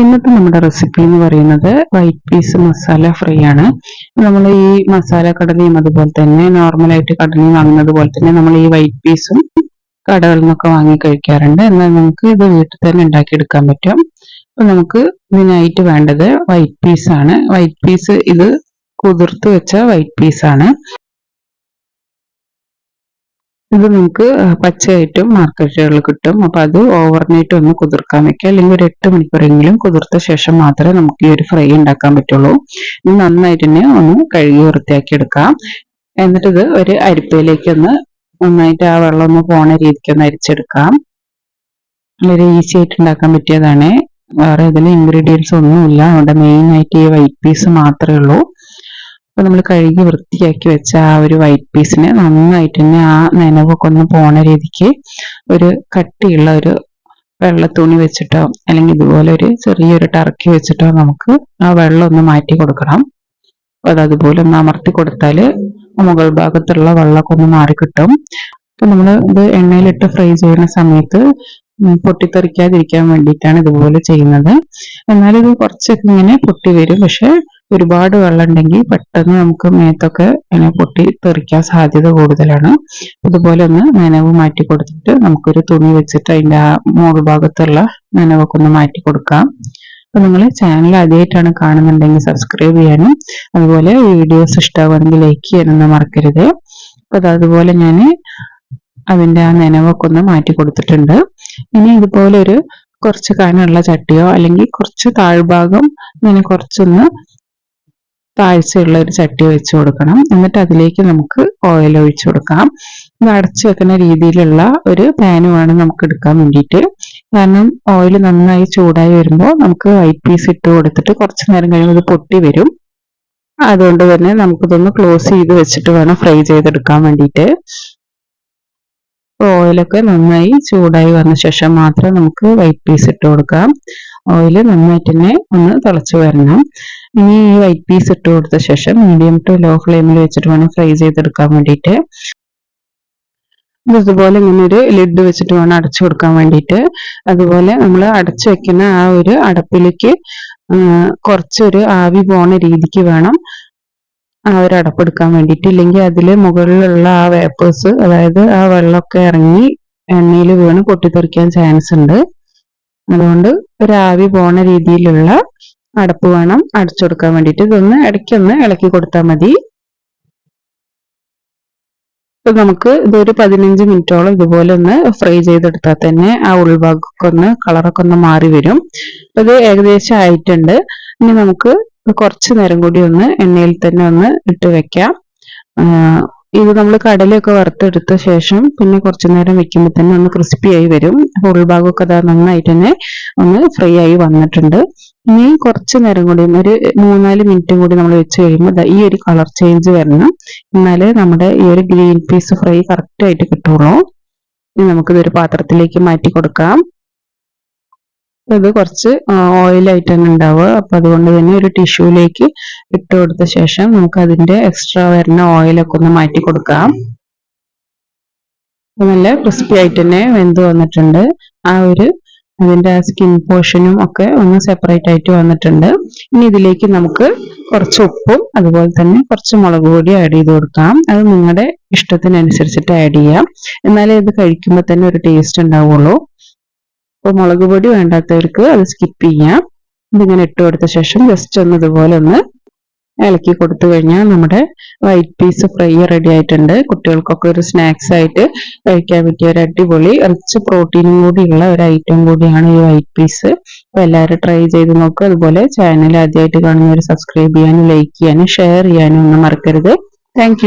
ഇന്നത്തെ നമ്മുടെ റെസിപ്പി എന്ന് പറയുന്നത് വൈറ്റ് പീസ് മസാല ഫ്രൈ ആണ്. നമ്മൾ ഈ മസാല കടലയും അതുപോലെ തന്നെ നോർമലായിട്ട് കടലയും വാങ്ങുന്നത് പോലെ തന്നെ നമ്മൾ ഈ വൈറ്റ് പീസും കടകളിൽ നിന്നൊക്കെ വാങ്ങി കഴിക്കാറുണ്ട്. എന്നാൽ നമുക്ക് ഇത് വീട്ടിൽ തന്നെ ഉണ്ടാക്കിയെടുക്കാൻ പറ്റും. അപ്പൊ നമുക്ക് ഇതിനായിട്ട് വേണ്ടത് വൈറ്റ് പീസ് ആണ്. വൈറ്റ് പീസ് ഇത് കുതിർത്ത് വെച്ച വൈറ്റ് പീസ് ആണ്. ഇത് നമുക്ക് പച്ചയായിട്ടും മാർക്കറ്റുകളിൽ കിട്ടും. അപ്പൊ അത് ഓവർനൈറ്റ് ഒന്ന് കുതിർക്കാൻ വെക്കുക. അല്ലെങ്കിൽ ഒരു എട്ട് മണിക്കൂറെങ്കിലും കുതിർത്ത ശേഷം മാത്രമേ നമുക്ക് ഈ ഒരു ഫ്രൈ ഉണ്ടാക്കാൻ പറ്റുള്ളൂ. ഇത് നന്നായിട്ട് തന്നെ ഒന്ന് കഴുകി വൃത്തിയാക്കി എടുക്കാം. എന്നിട്ടിത് ഒരു അരിപ്പയിലേക്ക് ഒന്ന് നന്നായിട്ട് ആ വെള്ളം ഒന്ന് പോണ രീതിക്ക് ഒന്ന് അരിച്ചെടുക്കാം. വളരെ ഈസി ആയിട്ട് ഉണ്ടാക്കാൻ പറ്റിയതാണ്. വേറെ ഇതിൽ ഇൻഗ്രീഡിയൻസ് ഒന്നുമില്ല. അവിടെ മെയിൻ ആയിട്ട് ഈ വൈറ്റ് പീസ് മാത്രമേ ഉള്ളൂ. അപ്പൊ നമ്മൾ കഴുകി വൃത്തിയാക്കി വെച്ച ആ ഒരു വൈറ്റ് പീസിനെ നന്നായിട്ട് തന്നെ ആ നനവൊക്കെ ഒന്ന് പോണ രീതിക്ക് ഒരു കട്ടിയുള്ള ഒരു വെള്ള തുണി വെച്ചിട്ടോ അല്ലെങ്കിൽ ഇതുപോലെ ഒരു ചെറിയൊരു ടർക്കി വെച്ചിട്ടോ നമുക്ക് ആ വെള്ളം ഒന്ന് മാറ്റി കൊടുക്കണം. അത് അതുപോലെ ഒന്ന് അമർത്തി കൊടുത്താൽ മുകൾ ഭാഗത്തുള്ള വെള്ളമൊക്കെ ഒന്ന് മാറി കിട്ടും. അപ്പൊ നമ്മൾ ഇത് എണ്ണയിലിട്ട് ഫ്രൈ ചെയ്യുന്ന സമയത്ത് പൊട്ടിത്തെറിക്കാതിരിക്കാൻ വേണ്ടിയിട്ടാണ് ഇതുപോലെ ചെയ്യുന്നത്. എന്നാലിത് കുറച്ചൊക്കെ ഇങ്ങനെ പൊട്ടി വരും. പക്ഷെ ഒരുപാട് വെള്ളം ഉണ്ടെങ്കിൽ പെട്ടെന്ന് നമുക്ക് മേത്തൊക്കെ ഇങ്ങനെ പൊട്ടി തെറിക്കാൻ സാധ്യത കൂടുതലാണ്. അതുപോലെ ഒന്ന് നനവ് മാറ്റി കൊടുത്തിട്ട് നമുക്കൊരു തുണി വെച്ചിട്ട് അതിന്റെ ആ മുകൾ ഭാഗത്തുള്ള നനവൊക്കെ ഒന്ന് മാറ്റി കൊടുക്കാം. അപ്പൊ നിങ്ങൾ ചാനൽ ആദ്യമായിട്ടാണ് കാണുന്നുണ്ടെങ്കിൽ സബ്സ്ക്രൈബ് ചെയ്യാനും അതുപോലെ വീഡിയോസ് ഇഷ്ടമാവുകയാണെങ്കിൽ ലൈക്ക് ചെയ്യാനൊന്നും മറക്കരുത്. അപ്പൊ അതുപോലെ ഞാൻ അതിന്റെ ആ നനവൊക്കെ ഒന്ന് മാറ്റി കൊടുത്തിട്ടുണ്ട്. ഇനി ഇതുപോലെ ഒരു കുറച്ച് കനമുള്ള ചട്ടിയോ അല്ലെങ്കിൽ കുറച്ച് താഴ്ഭാഗം ഇങ്ങനെ കുറച്ചൊന്ന് താഴ്ചയുള്ള ഒരു ചട്ടി വെച്ച് കൊടുക്കണം. എന്നിട്ട് അതിലേക്ക് നമുക്ക് ഓയിൽ ഒഴിച്ചു കൊടുക്കാം. ഇത് അടച്ചു വെക്കുന്ന രീതിയിലുള്ള ഒരു പാനുമാണ് നമുക്ക് എടുക്കാൻ വേണ്ടിയിട്ട്. കാരണം ഓയിൽ നന്നായി ചൂടായി വരുമ്പോൾ നമുക്ക് വൈറ്റ് പീസ് ഇട്ട് കൊടുത്തിട്ട് കുറച്ച് നേരം കഴിയുമ്പോൾ ഇത് പൊട്ടി വരും. അതുകൊണ്ട് തന്നെ നമുക്കിതൊന്ന് ക്ലോസ് ചെയ്ത് വെച്ചിട്ട് വേണം ഫ്രൈ ചെയ്തെടുക്കാൻ വേണ്ടിയിട്ട്. ഓയിലൊക്കെ നന്നായി ചൂടായി വന്ന ശേഷം മാത്രം നമുക്ക് വൈറ്റ് പീസ് ഇട്ട് കൊടുക്കാം. ഓയിൽ നന്നായിട്ട് തന്നെ ഒന്ന് തിളച്ചു വരണം. ഇനി ഈ വൈറ്റ് പീസ് ഇട്ട് കൊടുത്ത ശേഷം മീഡിയം ടു ലോ ഫ്ലെയിമിൽ വെച്ചിട്ട് വേണം ഫ്രൈ ചെയ്തെടുക്കാൻ വേണ്ടിയിട്ട്. ഇതുപോലെ ഇങ്ങനെ ഒരു ലിഡ് വെച്ചിട്ട് വേണം അടച്ചു കൊടുക്കാൻ വേണ്ടിയിട്ട്. അതുപോലെ നമ്മൾ അടച്ചു വെക്കുന്ന ആ ഒരു അടപ്പിലേക്ക് കുറച്ചൊരു ആവി പോണ രീതിക്ക് വേണം ആ ഒരു അടപ്പെടുക്കാൻ വേണ്ടിയിട്ട്. ഇല്ലെങ്കിൽ അതിൽ മുകളിലുള്ള ആ വേപ്പേഴ്സ് അതായത് ആ വെള്ളമൊക്കെ ഇറങ്ങി എണ്ണയിൽ വീണ് പൊട്ടിത്തെറിക്കാൻ ചാൻസ് ഉണ്ട്. അതുകൊണ്ട് ഒരു ആവി പോണ രീതിയിലുള്ള അടപ്പ് വേണം അടച്ചു കൊടുക്കാൻ വേണ്ടിയിട്ട്. ഇതൊന്ന് ഇടയ്ക്കൊന്ന് ഇളക്കി കൊടുത്താൽ മതി. ഇപ്പൊ നമുക്ക് ഇതൊരു പതിനഞ്ച് മിനിറ്റോളം ഇതുപോലെ ഒന്ന് ഫ്രൈ ചെയ്തെടുത്താൽ തന്നെ ആ ഉൾഭാഗമൊക്കെ ഒന്ന് കളറൊക്കെ ഒന്ന് മാറി വരും. അപ്പൊ ഇത് ഏകദേശം ആയിട്ടുണ്ട്. ഇനി നമുക്ക് കുറച്ച് നേരം കൂടി ഒന്ന് എണ്ണയിൽ തന്നെ ഒന്ന് ഇട്ട് വെക്കാം. ഇത് നമ്മൾ കടലയൊക്കെ വറുത്തെടുത്ത ശേഷം പിന്നെ കുറച്ചു നേരം വെക്കുമ്പോൾ തന്നെ ഒന്ന് ക്രിസ്പി ആയി വരും. ഉൾഭാഗമൊക്കെ അതാ നന്നായിട്ട് തന്നെ ഒന്ന് ഫ്രൈ ആയി വന്നിട്ടുണ്ട്. ഇനി കുറച്ചു നേരം കൂടി ഒരു മൂന്നാൽ മിനിറ്റും കൂടി നമ്മൾ വെച്ച് കഴിയുമ്പോൾ ഈ ഒരു കളർ ചേഞ്ച് വരണം. എന്നാലേ നമ്മുടെ ഈ ഒരു ഗ്രീൻ പീസ് ഫ്രൈ കറക്റ്റ് ആയിട്ട് കിട്ടുള്ളൂ. ഇനി നമുക്കിതൊരു പാത്രത്തിലേക്ക് മാറ്റി കൊടുക്കാം. ഇത് കുറച്ച് ഓയിലായിട്ട് തന്നെ ഉണ്ടാവുക. അപ്പൊ അതുകൊണ്ട് തന്നെ ഒരു ടിഷ്യൂലേക്ക് ഇട്ട് കൊടുത്ത ശേഷം നമുക്ക് അതിന്റെ എക്സ്ട്രാ വരുന്ന ഓയിലൊക്കെ ഒന്ന് മാറ്റി കൊടുക്കാം. നല്ല ക്രിസ്പി ആയിട്ട് തന്നെ വെന്ത് വന്നിട്ടുണ്ട്. ആ ഒരു അതിന്റെ ആ സ്കിൻ പോർഷനും ഒക്കെ ഒന്ന് സെപ്പറേറ്റ് ആയിട്ട് വന്നിട്ടുണ്ട്. ഇനി ഇതിലേക്ക് നമുക്ക് കുറച്ച് ഉപ്പും അതുപോലെ തന്നെ കുറച്ച് മുളക് പൊടി ആഡ് ചെയ്ത് കൊടുക്കാം. അത് നിങ്ങളുടെ ഇഷ്ടത്തിനനുസരിച്ചിട്ട് ആഡ് ചെയ്യാം. എന്നാലേ ഇത് കഴിക്കുമ്പോൾ തന്നെ ഒരു ടേസ്റ്റ് ഉണ്ടാവുള്ളൂ. അപ്പോൾ മുളക് പൊടി വേണ്ടാത്തവർക്ക് അത് സ്കിപ്പ് ചെയ്യാം. ഇതിങ്ങനെ ഇട്ട് കൊടുത്ത ശേഷം ജസ്റ്റ് ഒന്ന് ഇതുപോലെ ഒന്ന് ഇളക്കി കൊടുത്തു കഴിഞ്ഞാൽ നമ്മുടെ വൈറ്റ് പീസ് ഫ്രൈ റെഡി ആയിട്ടുണ്ട്. കുട്ടികൾക്കൊക്കെ ഒരു സ്നാക്സ് ആയിട്ട് കഴിക്കാൻ പറ്റിയ ഒരു അടിപൊളി കുറച്ച് പ്രോട്ടീനും കൂടിയുള്ള ഒരു ഐറ്റം കൂടിയാണ് ഈ വൈറ്റ് പീസ് അപ്പോൾ എല്ലാവരും ട്രൈ ചെയ്ത് നോക്കുക അതുപോലെ ചാനൽ ആദ്യമായിട്ട് കാണുന്നവർ സബ്സ്ക്രൈബ് ചെയ്യാനും ലൈക്ക് ചെയ്യാനും ഷെയർ ചെയ്യാനും ഒന്നും മറക്കരുത്. താങ്ക്